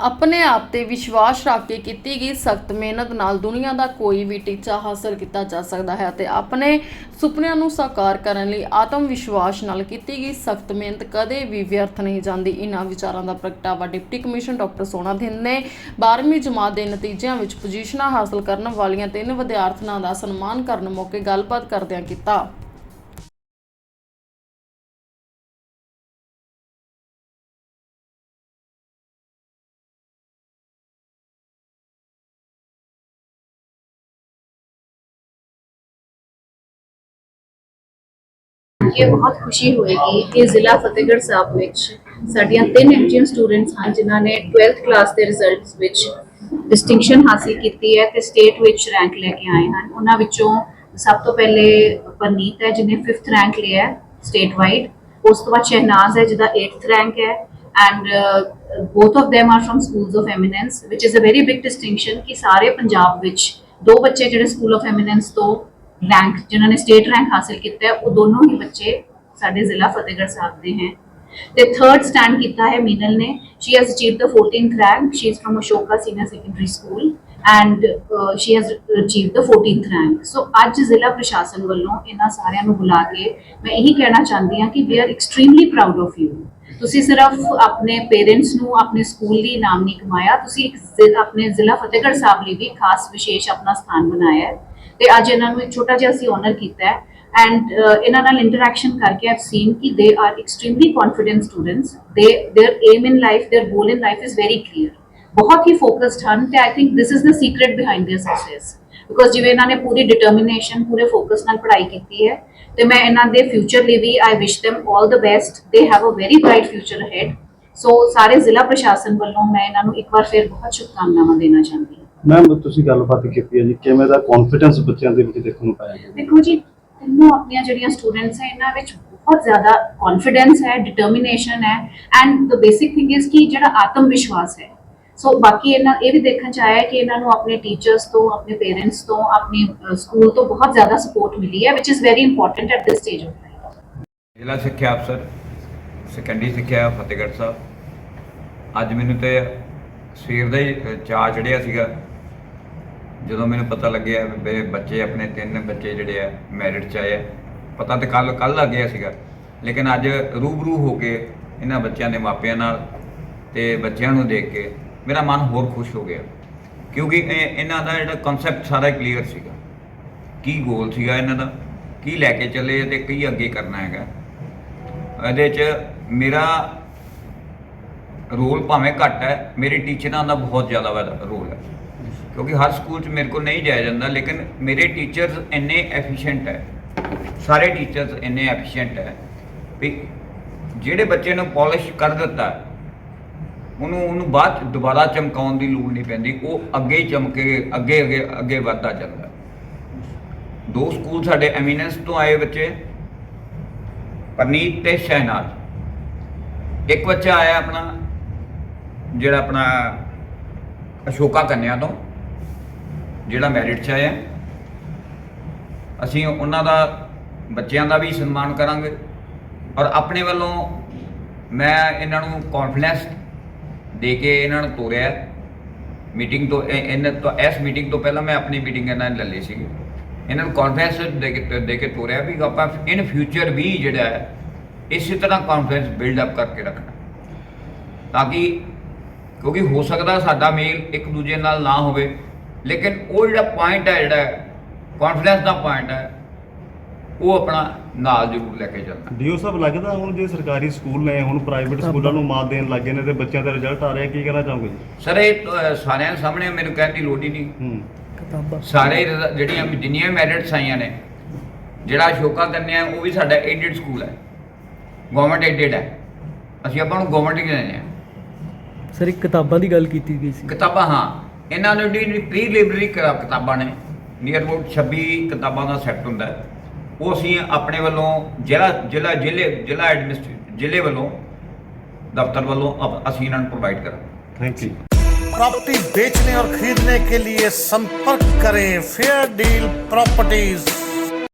ਆਪਣੇ ਆਪ ਤੇ ਵਿਸ਼ਵਾਸ ਰੱਖ ਕੇ ਕੀਤੀ ਗਈ ਸਖਤ ਮਿਹਨਤ ਨਾਲ ਦੁਨੀਆ ਦਾ ਕੋਈ ਵੀ ਟੀਚਾ ਹਾਸਲ ਕੀਤਾ ਜਾ ਸਕਦਾ ਹੈ ਤੇ ਆਪਣੇ ਸੁਪਨਿਆਂ ਨੂੰ ਸਾਕਾਰ ਕਰਨ ਲਈ ਆਤਮ ਵਿਸ਼ਵਾਸ ਨਾਲ ਕੀਤੀ ਗਈ ਸਖਤ ਮਿਹਨਤ ਕਦੇ ਵੀ ਵਿਅਰਥ ਨਹੀਂ ਜਾਂਦੀ। ਇਹਨਾਂ ਵਿਚਾਰਾਂ ਦਾ ਪ੍ਰਗਟਾਵਾ ਡਿਪਟੀ ਕਮਿਸ਼ਨ ਡਾਕਟਰ ਸੋਨਾ ਥਿੰਦ ਨੇ 12ਵੀਂ ਜਮਾਤ ਦੇ ਨਤੀਜਿਆਂ ਵਿੱਚ ਪੋਜੀਸ਼ਨਾਂ ਹਾਸਲ ਕਰਨ ਵਾਲੀਆਂ ਤਿੰਨ ਵਿਦਿਆਰਥਣਾਂ ਦਾ ਸਨਮਾਨ ਕਰਨ ਮੌਕੇ ਗੱਲਬਾਤ ਕਰਦਿਆਂ ਕੀਤਾ। ਇਹ ਬਹੁਤ ਖੁਸ਼ੀ ਹੋਏਗੀ ਕਿ ਜ਼ਿਲ੍ਹਾ ਫਤਿਹਗੜ੍ਹ ਸਾਹਿਬ ਵਿੱਚ ਸਾਡੀਆਂ ਤਿੰਨ ਇੰਡੀਅਨ ਸਟੂਡੈਂਟਸ ਹਨ, ਜਿਨ੍ਹਾਂ ਨੇ 12th ਕਲਾਸ ਦੇ ਰਿਜ਼ਲਟਸ ਵਿੱਚ ਡਿਸਟਿੰਕਸ਼ਨ ਹਾਸਿਲ ਕੀਤੀ ਹੈ ਤੇ ਸਟੇਟ ਵਿੱਚ ਰੈਂਕ ਲੈ ਕੇ ਆਏ ਹਨ। ਉਹਨਾਂ ਵਿੱਚੋਂ ਸਭ ਤੋਂ ਪਹਿਲੇ ਪਰਨੀਤ ਹੈ, ਜਿਹਨੇ 5th ਰੈਂਕ ਲਿਆ ਹੈ ਸਟੇਟ ਵਾਈਡ ਉਸ ਤੋਂ ਬਾਅਦ ਸ਼ਹਿਨਾਜ਼ ਹੈ, ਜਿਹਦਾ 8th ਰੈਂਕ ਹੈ। And both of them are from schools of eminence, which is a very big distinction ਕਿ ਸਾਰੇ ਪੰਜਾਬ ਵਿੱਚ ਦੋ ਬੱਚੇ ਜਿਹੜੇ ਸਕੂਲ ਆਫ ਐਮੀਨੈਂਸ ਤੋਂ ਰੈਂਕ ਜਿਨ੍ਹਾਂ ਨੇ ਸਟੇਟ ਰੈਂਕ ਹਾਸਿਲ ਕੀਤਾ ਹੈ ਉਹ ਦੋਨੋਂ ਹੀ ਬੱਚੇ ਸਾਡੇ ਜ਼ਿਲ੍ਹਾ ਫਤਿਹਗੜ੍ਹ ਸਾਹਿਬ ਦੇ ਹਨ ਤੇ ਥਰਡ ਸਟੈਂਡ ਕੀਤਾ ਹੈ ਮੀਨਲ ਨੇ she has achieved the 14th rank she is from Ashoka senior secondary school and she has achieved the 14th rank so ਅੱਜ ਜ਼ਿਲ੍ਹਾ ਪ੍ਰਸ਼ਾਸਨ ਵੱਲੋਂ ਇਹਨਾਂ ਸਾਰਿਆਂ ਨੂੰ ਬੁਲਾ ਕੇ ਮੈਂ ਇਹੀ ਕਹਿਣਾ ਚਾਹੁੰਦੀ ਹਾਂ ਕਿ we are extremely proud of you ਤੁਸੀਂ ਸਿਰਫ ਆਪਣੇ ਪੇਰੈਂਟਸ ਨੂੰ ਆਪਣੇ ਸਕੂਲ ਲਈ ਨਾਮ ਨਹੀਂ ਕਮਾਇਆ ਤੁਸੀਂ ਇੱਕ ਜ਼ਿ- ਆਪਣੇ ਜ਼ਿਲ੍ਹਾ ਫਤਿਹਗੜ੍ਹ ਸਾਹਿਬ ਲਈ ਵੀ ਖਾਸ ਵਿਸ਼ੇਸ਼ ਆਪਣਾ ਸਥਾਨ ਬਣਾਇਆ ਹੈ ਤੇ ਅੱਜ ਇਹਨਾਂ ਨੂੰ ਇੱਕ ਛੋਟਾ ਜਿਹਾ ਅਸੀਂ ਓਨਰ ਕੀਤਾ ਹੈ ਐਂਡ ਇਹਨਾਂ ਨਾਲ ਇੰਟਰੈਕਸ਼ਨ ਕਰਕੇ ਆਈਵ ਸੀਨ ਕਿ they are extremely confident students they their aim in life their goal in life is very clear ਬਹੁਤ ਹੀ ਫੋਕਸਡ ਹਨ ਤੇ I think this is the secret behind their success because ਜਿਵੇਂ ਇਹਨਾਂ ਨੇ ਪੂਰੀ determination ਪੂਰੇ focus ਨਾਲ ਪੜ੍ਹਾਈ ਕੀਤੀ ਹੈ ਤੇ ਮੈਂ ਇਹਨਾਂ ਦੇ ਫਿਊਚਰ ਲਈ ਵੀ I wish them all the best they have a very bright future ahead so ਸਾਰੇ ਜ਼ਿਲ੍ਹਾ ਪ੍ਰਸ਼ਾਸਨ ਵੱਲੋਂ ਮੈਂ ਇਹਨਾਂ ਨੂੰ ਇੱਕ ਵਾਰ ਫਿਰ ਬਹੁਤ ਸ਼ੁਭਕਾਮਨਾਵਾਂ ਦੇਣਾ ਚਾਹੁੰਦੀ ਹਾਂ ਮੈਮ ਤੁਸੀਂ ਗੱਲਬਾਤ ਕੀਤੀ ਹੈ ਜੀ ਕਿਵੇਂ ਦਾ ਕੌਨਫੀਡੈਂਸ ਬੱਚਿਆਂ ਦੇ ਵਿੱਚ ਦੇਖਣ ਨੂੰ ਪਾਇਆ ਗਿਆ? ਦੇਖੋ ਜੀ ਤਿੰਨੋਂ ਆਪਣੀਆਂ ਜਿਹੜੀਆਂ ਸਟੂਡੈਂਟਸ ਹੈ ਇਹਨਾਂ ਵਿੱਚ ਬਹੁਤ ਜ਼ਿਆਦਾ ਕੌਨਫੀਡੈਂਸ ਹੈ ਡਿਟਰਮੀਨੇਸ਼ਨ ਹੈ and the basic thing is ਕਿ ਜਿਹੜਾ ਆਤਮ ਵਿਸ਼ਵਾਸ ਹੈ। ਸੋ ਬਾਕੀ ਇਹਨਾਂ ਇਹ ਵੀ ਦੇਖਣ ਚ ਆਇਆ ਹੈ ਕਿ ਇਹਨਾਂ ਨੂੰ ਆਪਣੇ ਟੀਚਰਸ ਤੋਂ ਆਪਣੇ ਪੇਰੈਂਟਸ ਤੋਂ ਆਪਣੇ ਸਕੂਲ ਤੋਂ ਬਹੁਤ ਜ਼ਿਆਦਾ ਸਪੋਰਟ ਮਿਲੀ ਹੈ which is very important at this stage of life ਜ਼ਿਲ੍ਹਾ ਸਿੱਖਿਆ ਅਫਸਰ ਸੈਕੰਡਰੀ ਸਿੱਖਿਆ ਫਤਿਹਗੜ੍ਹ ਸਾਹਿਬ। ਅੱਜ ਮੈਨੂੰ ਤੇ ਸਵੇਰ ਦਾ ਹੀ ਚਾਅ ਚੜਿਆ ਸੀਗਾ। ਜਦੋਂ ਮੈਨੂੰ ਪਤਾ ਲੱਗਿਆ ਵੀ ਮੇਰੇ ਬੱਚੇ ਆਪਣੇ ਤਿੰਨ ਬੱਚੇ ਜਿਹੜੇ ਆ ਮੈਰਿਟ ਚ ਆਏ ਆ, ਪਤਾ ਤੇ ਕੱਲ ਕੱਲ ਲੱਗ ਗਿਆ ਸੀਗਾ। ਲੇਕਿਨ ਅੱਜ ਰੂਬਰੂ ਹੋ ਕੇ ਇਹਨਾਂ ਬੱਚਿਆਂ ਦੇ ਮਾਪਿਆਂ ਨਾਲ ਤੇ ਬੱਚਿਆਂ ਨੂੰ ਦੇਖ ਕੇ ਮੇਰਾ ਮਨ ਹੋਰ ਖੁਸ਼ ਹੋ ਗਿਆ। ਕਿਉਂਕਿ ਇਹ- ਇਹਨਾਂ ਦਾ ਜਿਹੜਾ ਕਨਸੈਪਟ ਸਾਰਾ ਕਲੀਅਰ ਸੀਗਾ। ਕੀ ਗੋਲ ਸੀਗਾ ਇਹਨਾਂ ਦਾ? ਕੀ ਲੈ ਕੇ ਚੱਲੇ ਤੇ ਕੀ ਅੱਗੇ ਕਰਨਾ ਹੈਗਾ? ਇਹਦੇ 'ਚ ਮੇਰਾ ਰੋਲ ਭਾਵੇਂ ਘੱਟ ਹੈ, ਮੇਰੇ ਟੀਚਰਾਂ ਦਾ ਬਹੁਤ ਜ਼ਿਆਦਾ ਵੱਡਾ ਰੋਲ ਹੈ। ਕਿਉਂਕਿ ਹਰ ਸਕੂਲ 'ਚ ਮੇਰੇ ਕੋਲ ਨਹੀਂ ਜਾਇਆ ਜਾਂਦਾ, ਲੇਕਿਨ ਮੇਰੇ ਟੀਚਰਸ ਇੰਨੇ ਐਫੀਸ਼ੀਐਂਟ ਹੈ। ਸਾਰੇ ਟੀਚਰਸ ਇੰਨੇ ਐਫੀਸ਼ੀਐਂਟ ਹੈ ਵੀ ਜਿਹੜੇ ਬੱਚੇ ਨੂੰ ਪਾਲਿਸ਼ ਕਰ ਦਿੱਤਾ, ਉਹਨੂੰ ਉਹਨੂੰ ਬਾਅਦ 'ਚ ਦੁਬਾਰਾ ਚਮਕਾਉਣ ਦੀ ਲੋੜ ਨਹੀਂ ਪੈਂਦੀ, ਉਹ ਅੱਗੇ ਹੀ ਚਮਕੇ, ਅੱਗੇ ਅੱਗੇ ਅੱਗੇ ਵੱਧਦਾ ਜਾਂਦਾ। ਦੋ ਸਕੂਲ ਸਾਡੇ ਐਮੀਨੈਂਸ ਤੋਂ ਆਏ ਬੱਚੇ, ਪਰਨੀਤ ਤੇ ਸ਼ਹਿਨਾਜ਼। ਇੱਕ ਬੱਚਾ ਆਇਆ ਆਪਣਾ, ਜਿਹੜਾ ਆਪਣਾ ਅਸ਼ੋਕਾ ਕੰਨਿਆ ਤੋਂ, ਜਿਹੜਾ ਮੈਰਿਟ 'ਚ ਆਇਆ। ਅਸੀਂ ਉਹਨਾਂ ਦਾ, ਬੱਚਿਆਂ ਦਾ ਵੀ ਸਨਮਾਨ ਕਰਾਂਗੇ। ਔਰ ਆਪਣੇ ਵੱਲੋਂ ਮੈਂ ਇਹਨਾਂ ਨੂੰ ਕੌਨਫੀਡੈਂਸ ਦੇ ਕੇ ਇਹਨਾਂ ਨੂੰ ਤੋਰਿਆ। ਮੀਟਿੰਗ ਤੋਂ ਇਹਨਾਂ ਤੋਂ, ਇਸ ਮੀਟਿੰਗ ਤੋਂ ਪਹਿਲਾਂ ਮੈਂ ਆਪਣੀ ਮੀਟਿੰਗ ਇਹਨਾਂ ਨੇ ਲੈ ਲਈ ਸੀ ਇਹਨਾਂ ਨੂੰ ਕੌਨਫੀਡੈਂਸ ਦੇ ਕੇ ਦੇ ਕੇ ਤੋਰਿਆ ਵੀ ਆਪਾਂ ਇਨ ਫਿਊਚਰ ਵੀ ਜਿਹੜਾ ਹੈ, ਇਸੇ ਤਰ੍ਹਾਂ ਕੌਨਫੀਡੈਂਸ ਬਿਲਡ ਅਪ ਕਰਕੇ ਰੱਖਣਾ। ਤਾਂ ਕਿ ਕਿਉਂਕਿ ਹੋ ਸਕਦਾ ਸਾਡਾ ਮੇਲ ਇੱਕ ਦੂਜੇ ਨਾਲ ਨਾ ਹੋਵੇ ਲੇਕਿਨ ਉਹ ਜਿਹੜਾ ਪੁਆਇੰਟ ਹੈ ਜਿਹੜਾ ਕੌਨਫੀਡੈਂਸ ਦਾ ਪੁਆਇੰਟ ਹੈ ਉਹ ਆਪਣਾ ਨਾਲ ਜ਼ਰੂਰ ਲੈ ਕੇ ਚੱਲਣਾ। ਡੀਓ ਸਾਹਿਬ ਲੱਗਦਾ ਹੁਣ ਜੇ ਸਰਕਾਰੀ ਸਕੂਲ ਨੇ ਹੁਣ ਪ੍ਰਾਈਵੇਟ ਸਕੂਲਾਂ ਨੂੰ ਮਾਤ ਦੇਣ ਲੱਗੇ ਨੇ ਤੇ ਬੱਚਿਆਂ ਦਾ ਰਿਜ਼ਲਟ ਆ ਰਿਹਾ ਕੀ ਕਹਿਣਾ ਚਾਹੋਗੇ? ਸਰ ਇਹ ਸਾਰਿਆਂ ਦੇ ਸਾਹਮਣੇ ਮੈਨੂੰ ਕਹਿਣ ਦੀ ਲੋੜ ਹੀ ਨਹੀਂ। ਸਾਰੇ ਜਿਹੜੀਆਂ ਜਿੰਨੀਆਂ ਮੈਰਿਟਸ ਆਈਆਂ ਨੇ ਜਿਹੜਾ ਅਸ਼ੋਕਾ ਕੰਨਿਆ ਉਹ ਵੀ ਸਾਡਾ ਏਡਡ ਸਕੂਲ ਹੈ। ਗਵਰਨਮੈਂਟ ਏਡਡ ਹੈ। ਅਸੀਂ ਆਪਾਂ ਨੂੰ ਗਵਰਨਮੈਂਟ ਹੀ ਕਹਿੰਦੇ ਹਾਂ ਸਰ ਇੱਕ ਕਿਤਾਬਾਂ ਦੀ ਗੱਲ ਕੀਤੀ ਗਈ ਸੀ ਕਿਤਾਬਾਂ ਹਾਂ ਇਹਨਾਂ ਨੂੰ ਜਿਹੜੀ ਪ੍ਰੀ ਲਾਇਬ੍ਰੇਰੀ ਕਿਤਾਬਾਂ ਨੇ ਨੀਅਰ ਅਬਾਊਟ 26 ਕਿਤਾਬਾਂ ਦਾ ਸੈੱਟ ਹੁੰਦਾ ਹੈ ਉਹ ਅਸੀਂ ਆਪਣੇ ਵੱਲੋਂ ਜ਼ਿਲ੍ਹਾ ਜ਼ਿਲ੍ਹਾ ਜ਼ਿਲ੍ਹੇ ਜ਼ਿਲ੍ਹਾ ਐਡਮਿਨਿਸਟ੍ਰੇਸ਼ਨ ਜ਼ਿਲ੍ਹੇ ਵੱਲੋਂ ਦਫ਼ਤਰ ਵੱਲੋਂ ਅਪ- ਅਸੀਂ ਇਹਨਾਂ ਨੂੰ ਪ੍ਰੋਵਾਈਡ ਕਰਾਂਗੇ ਥੈਂਕ ਯੂ प्रॉपर्टी बेचने और खरीदने के लिए संपर्क करें फेयर डील प्रॉपर्टीज